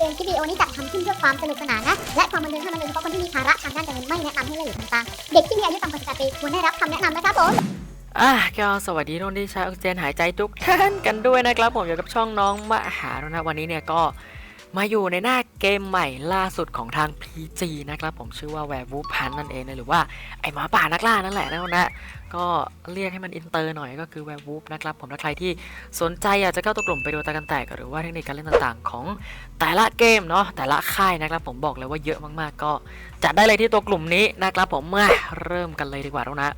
เกมคลิปวิดีโอนี้จัดทำขึ้นเพื่อความสนุกสนานนะ และความบันเทิงเท่านั้นโดยเฉพาะคนที่มีภาระทางด้านการเงินไม่แนะนำให้เล่นหรือทำตามเด็กที่มีอายุต่ำกว่า18ปีควรได้รับคำแนะนำนะครับผมอะก็สวัสดีทุกคนที่ใช้ออกซิเจนหายใจทุกท่านกันด้วยนะครับ ผมอยู่กับช่องน้องมหาแล้วนะวันนี้เนี่ยก็ มาอยู่ในหน้าเกมใหม่ล่าสุดของทาง PG นะครับผมชื่อว่า Werewolf Hunt นั่นเองนะหรือว่าไอหมาป่านักล่านั่นแหละนะนะก็เรียกให้มันอินเตอร์หน่อยก็คือ Werewolf นะครับผมถ้าใครที่สนใจอยากจะเข้าตัวกลุ่มไปดูตากันแตกหรือว่าเทคนิคการเล่นต่างๆ ของแต่ละเกมเนาะแต่ละค่ายนะครับผมบอกเลยว่าเยอะมากๆ ก็จัดได้เลยที่ตัวกลุ่มนี้นะครับผมมาเริ่มกันเลยดีกว่าแล้วนะ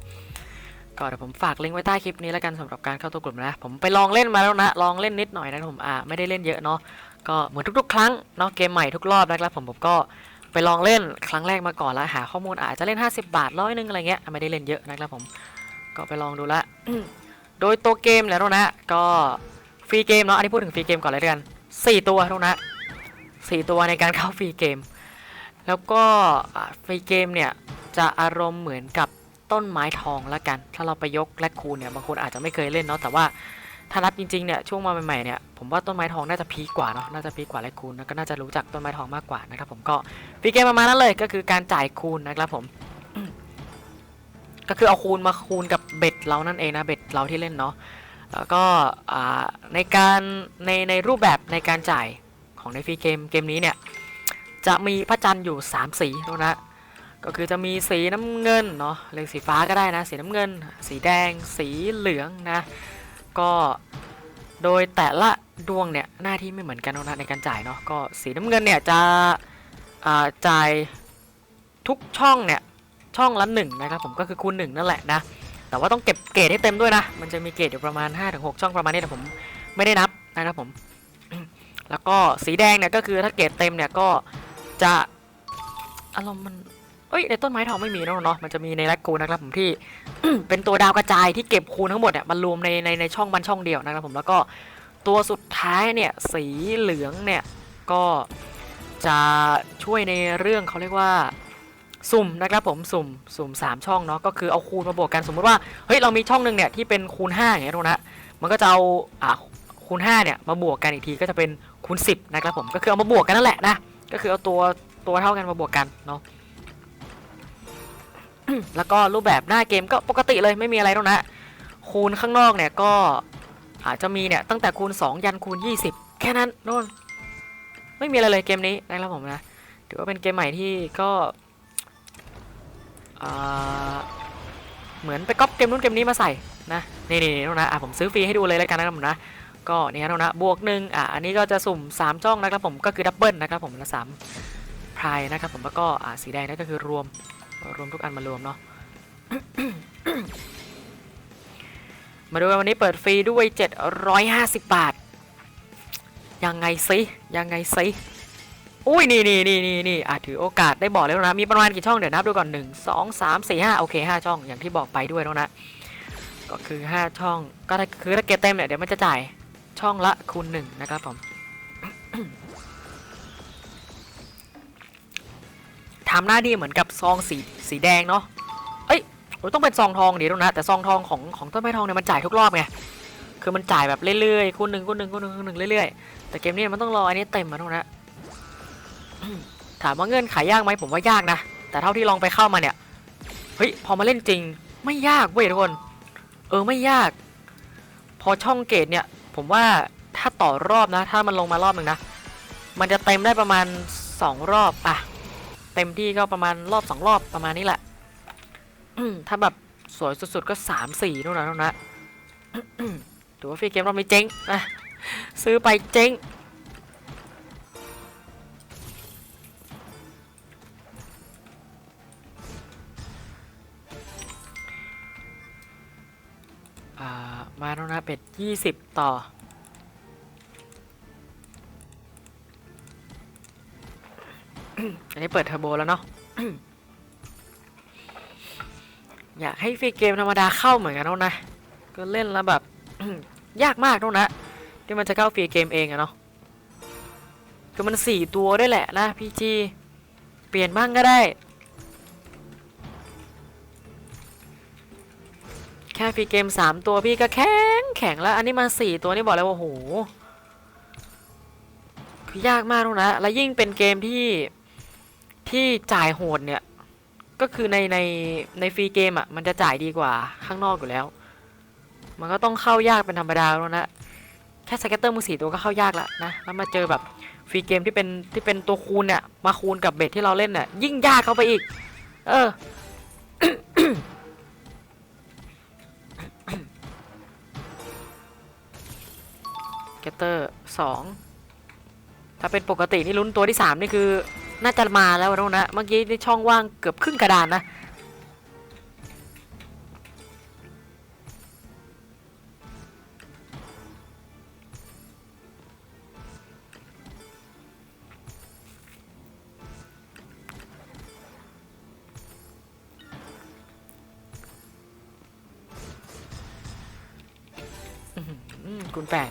ก็เดี๋ยวผมฝากลิงก์ไว้ใต้คลิปนี้แล้วกันสำหรับการเข้าตัวกลุ่มนะ ผมไปลองเล่นมาแล้วนะ ลองเล่นนิดหน่อยนะผมอ่าไม่ได้เล่นเยอะเนาะ ก็เหมือนทุก ๆ ครั้งเนาะเกมใหม่ทุกรอบนะครับผมผมก็ไปลองเล่นครั้งแรกมาก่อนแล้วหาข้อมูลอาจจะเล่น 50 บาทร้อยนึงอะไรเงี้ยไม่ได้เล่นเยอะนะครับผมก็ไปลองดูละโดยตัวเกมแล้วนะก็ฟรีเกมเนาะอันนี้พูดถึงฟรีเกมก่อนเลยแล้วกันสี่ตัวท่านะสี่ตัวในการเข้าฟรีเกม แล้วก็ฟรีเกมเนี่ยจะอารมณ์เหมือนกับต้นไม้ทองละกัน ถ้าเราไปยกแลคคูนเนี่ยบางคนอาจจะไม่เคยเล่นเนาะแต่ว่า ถ้านับจริงๆเนี่ยช่วงมาใหม่ๆเนี่ยผมว่าต้นไม้ทองน่าจะพีกว่าเนาะน่าจะพีกว่าแลคคูนแล้วก็น่าจะรู้จักต้นไม้ทองมากกว่านะครับผมก็ฟีเกมประมาณนั้นเลยก็คือการจ่ายคูณนะครับผม ก็คือเอาคูณมาคูณกับเบ็ดเรานั่นเองนะเบ็ดเราที่เล่นเนาะแล้วก็ในการในในรูปแบบในการจ่ายของในฟรีเกมเกมนี้เนี่ยจะมีพระจันทร์อยู่ 3 สีเท่านั้นก็คือจะมีสีน้ำเงินเนาะเรียกสีฟ้าก็ได้นะ สีน้ำเงิน สีแดง สีเหลืองนะ ก็โดยแต่ละดวงเนี่ยหน้าที่ไม่เหมือนกันนะในการจ่ายเนาะก็สีน้ำเงินเนี่ยจะจ่ายทุกช่องเนี่ยช่องละหนึ่งนะครับผมก็คือคูณหนึ่งนั่นแหละนะแต่ว่าต้องเก็บเกรดให้เต็มด้วยนะมันจะมีเกรดอยู่ประมาณ 5-6 ช่องประมาณนี้แต่ผมไม่ได้นับนะครับผมแล้วก็สีแดงเนี่ยก็คือถ้าเกรดเต็มเนี่ยก็จะอารมณ์มัน เอ้ยในต้นไม้ทองไม่มีเนอะเนาะมันจะมีในแลกคูนะครับผมที่ เป็นตัวดาวกระจายที่เก็บคูณทั้งหมดเนี่ยมันรวมในในในช่องมันช่องเดียวนะครับผมแล้วก็ตัวสุดท้ายเนี่ยสีเหลืองเนี่ยก็จะช่วยในเรื่องเขาเรียกว่าสุ่มนะครับผมสุ่มสุ่มสามช่องเนาะก็คือเอาคูณมาบวกกันสมมติว่าเฮ้ยเรามีช่องหนึ่งเนี่ยที่เป็นคูณ5อย่างเงี้ยนะมันก็จะเอาอ่าคูณ5เนี่ยมาบวกกันอีกทีก็จะเป็นคูณ10นะครับผมก็คือเอามาบวกกันนั่นแหละนะก็คือเอาตัวตัวเท่ากันมาบวกกันเนาะ แล้วก็รูปแบบหน้าเกมก็ปกติเลยไม่มีอะไรหรอกนะ คูณข้างนอกเนี่ยก็อาจจะมีเนี่ยตั้งแต่คูณ 2 ยันคูณ 20 แค่นั้นโน่นไม่มีอะไรเลยเกมนี้นะครับผมนะถือว่าเป็นเกมใหม่ที่ก็เหมือนไปก๊อปเกมนู้นเกมนี้มาใส่นะนี่นี่นี่นะอะผมซื้อฟรีให้ดูเลยแล้วกันนะครับผมนะก็เนี่ยนะบวกหนึ่งอะอันนี้ก็จะสุ่ม3ช่องนะครับผมก็คือดับเบิลนะครับผมละสามพายนะครับผมแล้วก็อ่าสีแดงนั่นก็คือรวม รวมทุกอันมารวมเนาะมาดูวันนี้เปิดฟรีด้วย 750 บาท ยังไงซิยังไงซิอุ้ยนี่นี่นี่นี่นี่อะถือโอกาสได้บอกแล้วนะ มีประมาณกี่ช่องเดี๋ยวนับดูก่อน 1 2 3 4 5 โอเค 5 ช่องอย่างที่บอกไปด้วยแล้วนะ ก็คือ 5 ช่องก็คือถ้าเกตเต็มเนี่ยเดี๋ยวมันจะจ่ายช่องละคูณ1นะครับผม ทำหน้าที่เหมือนกับซองสีสีแดงเนาะเอ้ยต้องเป็นซองทองเดีตรงนะแต่ซองทองของของต้นไม้ทองเนี่ยมันจ่ายทุกรอบไงคือมันจ่ายแบบเรื่อยๆคูณหนึ่งคูณหนึ่งคูณหนึ่งคูณหนึ่งเรื่อยๆแต่เกมนี้มันต้องรออันนี้เต็มมาตรงนะถามว่าเงื่อนไขยากไหมผมว่ายากนะแต่เท่าที่ลองไปเข้ามาเนี่ยเฮ้ยพอมาเล่นจริง ไม่ยากเว้ยทุกคน เออไม่ยาก พอช่องเกตเนี่ย ผมว่าถ้าต่อรอบนะ ถ้ามันลงมารอบหนึ่งนะ มันจะเต็มได้ประมาณสองรอบอะ เต็มที่ก็ประมาณรอบสองรอบประมาณนี้แหละถ้าแบบสวยสุดๆก็สามสี่นู่นนะนู่นนะถือว่าฟรีเกมเราไม่เจ๊งนะซื้อไปเจ๊งอ่ามาแล้วนะเป็ดยี่สิบต่อ อันนี้เปิดเทอร์โบแล้วเนาะ อยากให้ฟรีเกมธรรมดาเข้าเหมือนกันแล้วนะ ก็เล่นแล้วแบบ ยากมากแล้วนะ ที่มันจะเข้าฟรีเกมเองอะเนาะคือมันสี่ตัวได้วยแหละนะพี่จีเปลี่ยนบ้างก็ได้ แค่ฟรีเกมสามตัวพี่ก็แข็งแข็งแล้ว อันนี้มาสี่ตัวนี่บอกเลยว่าโหคือยากมากแล้วนะ แล้วยิ่งเป็นเกมที่ ที่จ่ายโหดเนี่ย ก็คือในในในฟรีเกมอะ มันจะจ่ายดีกว่าข้างนอกอยู่แล้ว มันก็ต้องเข้ายากเป็นธรรมดาแล้วนะแค่สเก็ตเตอร์มือสีตัวก็เข้ายากล้วนะ แล้วมาเจอแบบฟรีเกมที่เป็นที่เป็นตัวคูณเนี่ย มาคูณกับเบ็ดที่เราเล่นเนี่ยยิ่งยากเข้าไปอีก เออเกตเตอร์สองถ้าเป็นปกตินี่ลุ้นตัวที่สามนี่คือ น่าจะมาแล้วนะนะเมื่อกี้ในช่องว่างเกือบครึ่งกระดานนะคุณแปด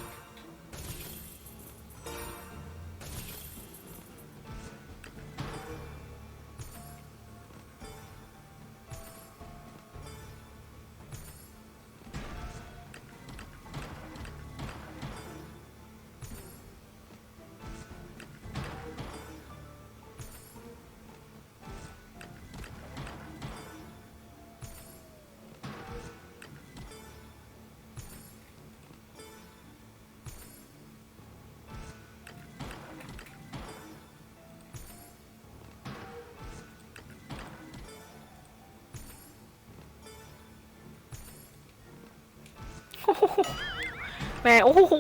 แม่โอ้โห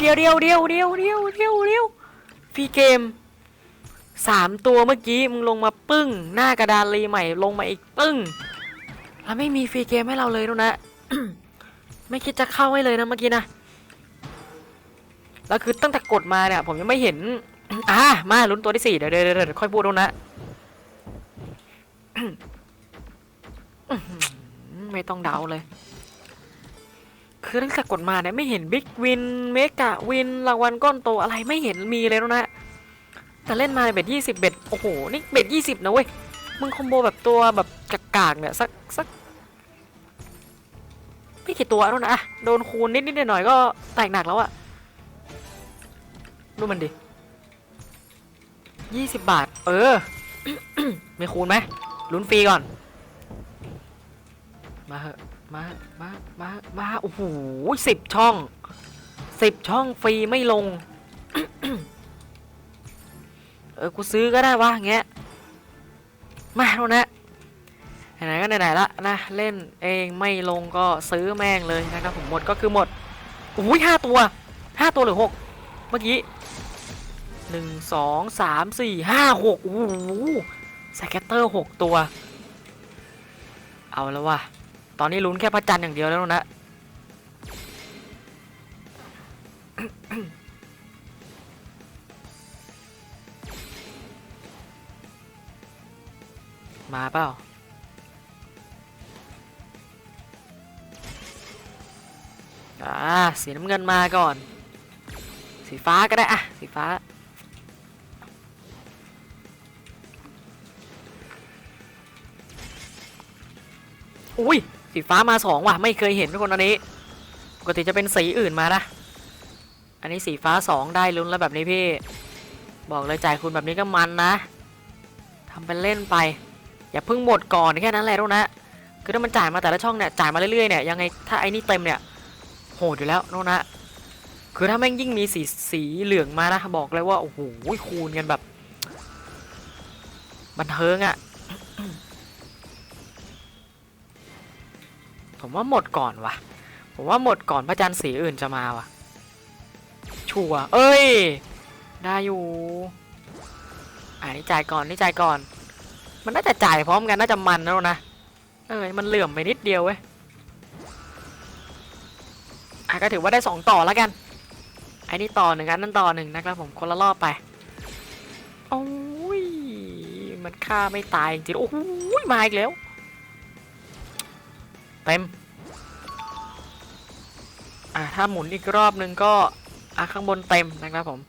เดียวเดียวเดียวเดียวเดียวเดียวเดียวฟรีเกมสามตัวเมื่อกี้มึงลงมาปึ้ง หน้ากระดานรีใหม่ลงมาอีกปึ้งแล้วไม่มีฟรีเกมให้เราเลยด้วยนะ ไม่คิดจะเข้าให้เลยนะเมื่อกี้นะแล้วคือตั้งแต่กดมาเนี่ย ผมยังไม่เห็นอ่ามาลุ้นตัวที่สี่เดี๋ยวเดี๋ยวเดี๋ยวค่อยพูดตรงนะไม่ต้องเดาเลย คือตั้งแต่กดมาเนี่ยไม่เห็นบิ๊กวินเมกะวินรางวัลก้อนโตอะไรไม่เห็นมีเลยนะ แต่เล่นมาเบ็ดยี่สิบเบ็ดโอ้โห นี่เบ็ดยี่สิบนะเว้ย มึงคอมโบแบบตัวแบบกากๆเนี่ยสักสักไม่กี่ตัวแล้วนะโดนคูณนิดนิดๆหน่อยๆก็แตกหนักแล้วอะดูมันดิยี่สิบบาท เออ ไม่คูณไหมลุ้นฟรีก่อน มาเหอะ มามามามาโอ้โหสิบช่องสิบช่องฟรีไม่ลง เออ กูซื้อก็ได้วะเงี้ย มาโน่นนะไหนๆก็ไหนๆละนะ เล่นเองไม่ลงก็ซื้อแม่งเลยนะครับผมหมดก็คือหมดโอ้ยห้าตัวห้าตัวหรือหกเมื่อกี้หนึ่งสองสามสี่ห้าหกโอ้โหสแกตเตอร์หกตัว เอาแล้วว่ะ ตอนนี้ลุ้นแค่พระจันทร์อย่างเดียวแล้วนะมาเปล่าอ่าสีน้ำเงินมาก่อน สีฟ้าก็ได้อะสีฟ้า อุ้ย สีฟ้ามาสองว่ะไม่เคยเห็นทุกคนอันนี้ ปกติจะเป็นสีอื่นมานะ อันนี้สีฟ้าสองได้ลุ้นแล้วแบบนี้พี่ บอกเลยจ่ายคุณแบบนี้ก็มันนะทำเป็นเล่นไป อย่าเพิ่งหมดก่อนแค่นั้นแหละทุกนะคือถ้ามันจ่ายมาแต่ละช่องเนี่ยจ่ายมาเรื่อยๆเนี่ยยังไงถ้าไอ้นี่เต็มเนี่ยโหดอยู่แล้วโน่นนะคือถ้าแม่งยิ่งมีสีสีเหลืองมานะบอกเลยว่าโอ้โหคูณกันแบบ บันเทิงอะ่ะ ผมว่าหมดก่อนว่ะผมว่าหมดก่อนพระจันทร์สีอื่นจะมาว่ะชัวเอ้ย ได้อยู่อ่านี่จ่ายก่อนนี่จ่ายก่อน มันน่าจะจ่ายพร้อมกันน่าจะมันแล้วนะเออมันเหลื่อมไปนิดเดียวเว้ยอะก็ถือว่าได้สองต่อแล้วกันไอ้นี่ต่อหนึ่งอันนั่นต่อหนึ่งนะครับผมคนละรอบไปโอ้ยมันฆ่าไม่ตายจริงๆโอ้โหมาอีกแล้ว เต็ม อะถ้าหมุนอีกรอบนึงก็ อะข้างบนเต็มนะครับผม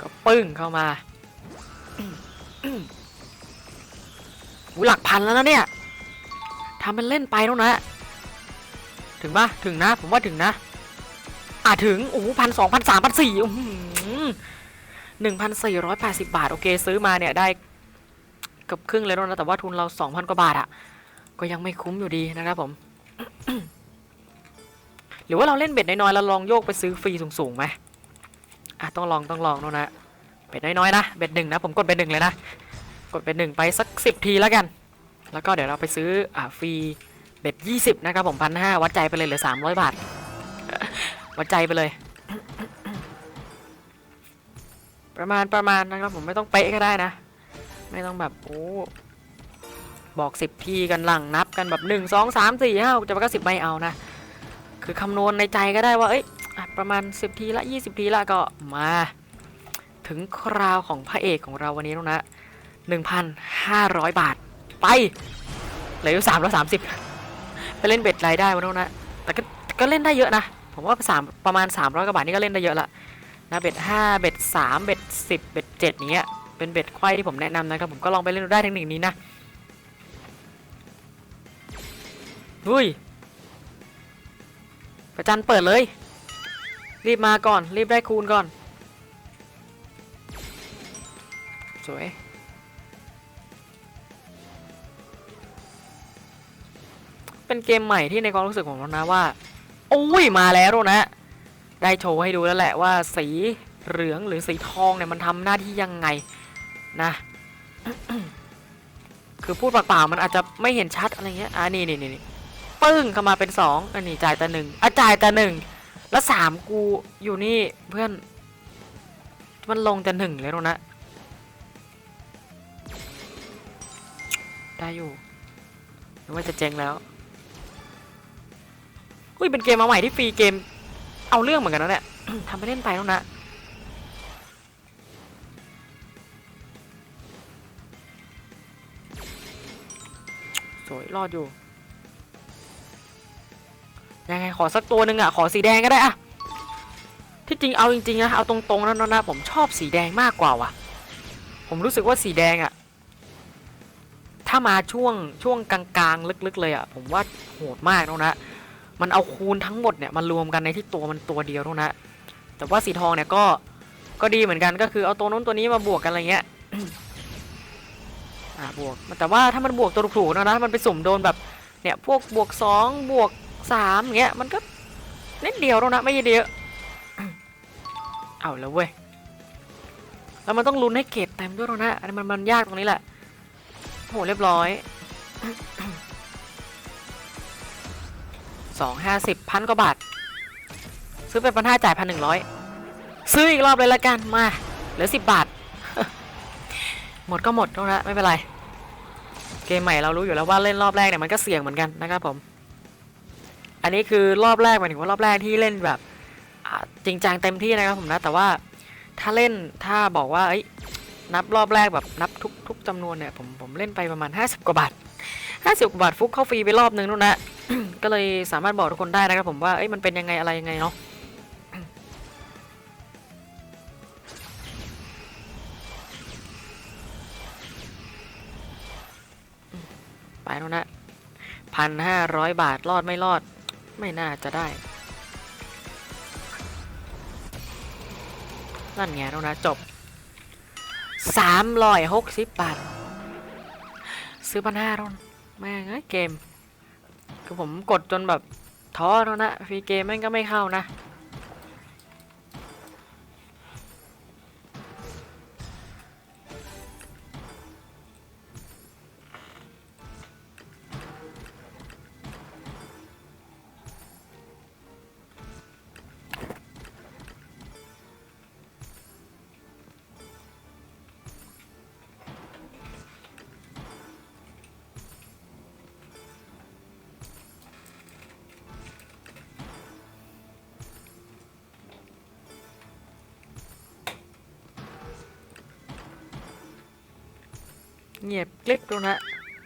ก็ปึ้งเข้ามาหูหลักพันแล้วนะเนี่ยทำเป็นเล่นไปแล้วนะ ถึงปะถึงนะ ผมว่าถึงนะ อะถึงโอ้พันสองพันสามพันสี่1,480บาท โอเค ซื้อมาเนี่ยได้เกือบครึ่งเลยนะ แต่ว่าทุนเรา2,000กว่าบาทอะก็ยังไม่คุ้มอยู่ดีนะครับผม หรือว่าเราเล่นเบ็ดน้อยๆแล้วลองโยกไปซื้อฟรีสูงๆไหมอะต้องลองต้องลองดูนะเบ็ดน้อยๆนะเบ็ดหนึ่งนะผมกดเบ็ดหนึ่งเลยนะกดเบ็ดหนึ่งไปสักสิบทีแล้วกัน แล้วก็เดี๋ยวเราไปซื้ออ่าฟรีเบ็ดยี่สิบนะครับผมพันห้าวัดใจไปเลยเหลือสามร้อยบาทวัดใจไปเลย ประมาณประมาณนะครับผมไม่ต้องเป๊ะก็ได้นะ ไม่ต้องแบบโอ้ บอกสิบทีกันหลังนับกันแบบหนึ่งสองสามสี่ห้าจะไปก็สิบไม่เอานะ คือคำนวณในใจก็ได้ว่าเอ้ยประมาณสิบทีละยี่สิบทีละก็มา ถึงคราวของพระเอกของเราวันนี้แล้วนะ1,500บาท ไปเหลืออยู่3 3 0ไปเล่นเบ็ดรายได้วันนู้นนะแต่ก็ก็เล่นได้เยอะนะ ผมว่าสามประมาณ300กว่าบาทนี่ก็เล่นได้เยอะละนะเบ็ด5เบ็ด3เบ็ด10เบ็ด7อย่างเงี้ยเป็นเบ็ดควายที่ผมแนะนำนะครับผมก็ลองไปเล่นดูได้เทคนิคนี้นะ อุ้ยประจันเปิดเลย รีบมาก่อน รีบได้คูณก่อน สวย เป็นเกมใหม่ที่ในความรู้สึกของเรานะว่าโอ้ยมาแล้วนะ ได้โชว์ให้ดูแล้วแหละว่าสีเหลืองหรือสีทองเนี่ยมันทำหน้าที่ยังไงนะคือพูดเปล่าๆมันอาจจะไม่เห็นชัดอะไรเงี้ยอ่านี่นี่นี่นี่ ปึ้งเข้ามาเป็นสองอันนี้จ่ายแต่หนึ่งอะจ่ายแต่หนึ่งแล้วสามกูอยู่นี่เพื่อน มันลงแต่หนึ่งเลยนะได้อยู่นึกว่าจะเจ๊งแล้วอุ้ยเป็นเกมมาใหม่ที่ฟรีเกม เอาเรื่องเหมือนกันนะเนี่ยทำไปเล่นไปแล้วนะสวยรอดอยู่ อสักตัวหนึ่งอะขอสีแดงก็ได้อะที่จริงเอาจริงๆนะเอาตรงๆนะนะผมชอบสีแดงมากกว่าว่ะ ผมรู้สึกว่าสีแดงอะถ้ามาช่วงช่วงกลางๆลึกๆ เลยอะผมว่าโหดมากแล้วนะมันเอาคูณทั้งหมดเนี่ยมารวมกันในที่ตัวมันตัวเดียวแล้วนะแต่ว่าสีทองเนี่ยก็ก็ดีเหมือนกันก็คือเอาตัวนู้นตัวนี้มาบวกกันอะไรเงี้ยอ่าบวกแต่ว่าถ้ามันบวกตัวถูกๆนะนะมันไปสุ่มโดนแบบเนี่ยพวกบวกสองบวก สามเงี้ยมันก็เล่นเดียวแล้วนะไม่เยอะเอาแล้วเว้ยแล้วมันต้องลุ้นให้เกรดเต็มด้วยแล้วนะอันนี้มันมันยากตรงนี้แหละโหเรียบร้อยสองห้าสิบพันกว่าบาท ซื้อไปพันห้าจ่ายพันหนึ่งร้อยซื้ออีกรอบเลยละกันมาเหลือสิบบาท หมดก็หมดเท่านั้นไม่เป็นไร เกมใหม่เรารู้อยู่แล้วว่าเล่นรอบแรกเนี่ยมันก็เสี่ยงเหมือนกันนะครับผม อันนี้คือรอบแรกหมายถึงว่ารอบแรกที่เล่นแบบจริงจังเต็มที่นะครับผมนะแต่ว่าถ้าเล่นถ้าบอกว่าเอ้นับรอบแรกแบบนับทุกทุกจำนวนเนี่ยผมผมเล่นไปประมาณ 50 กว่าบาท 50 กว่าบาทฟุกเข้าฟรีไปรอบนึงนู่นนะก็เลยสามารถบอกทุกคนได้นะครับผมว่าเอ้ยมันเป็นยังไงอะไรยังไงเนาะไปแล้วนะพันห้าร้อยบาทรอดไม่รอด ไม่น่าจะได้ นั่นไงแล้วนะจบสามร้อยหกสิบบาท ซื้อพันห้าร้อนแม่งไอ้เกม คือผมกดจนแบบท้อแล้วนะฟรีเกมแม่งก็ไม่เข้านะ เงียบกลิบดูนะ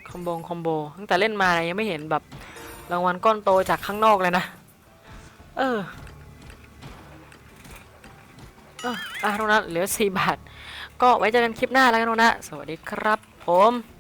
คอมโบคอมโบตั้งแต่เล่นมานี่ยยังไม่เห็นแบบรางวัลก้อนโตจากข้างนอกเลยนะเออเอออะโนนะเหลือ 4 บาท ก็ไว้เจอกันคลิปหน้าแล้วกันโนนะ สวัสดีครับผม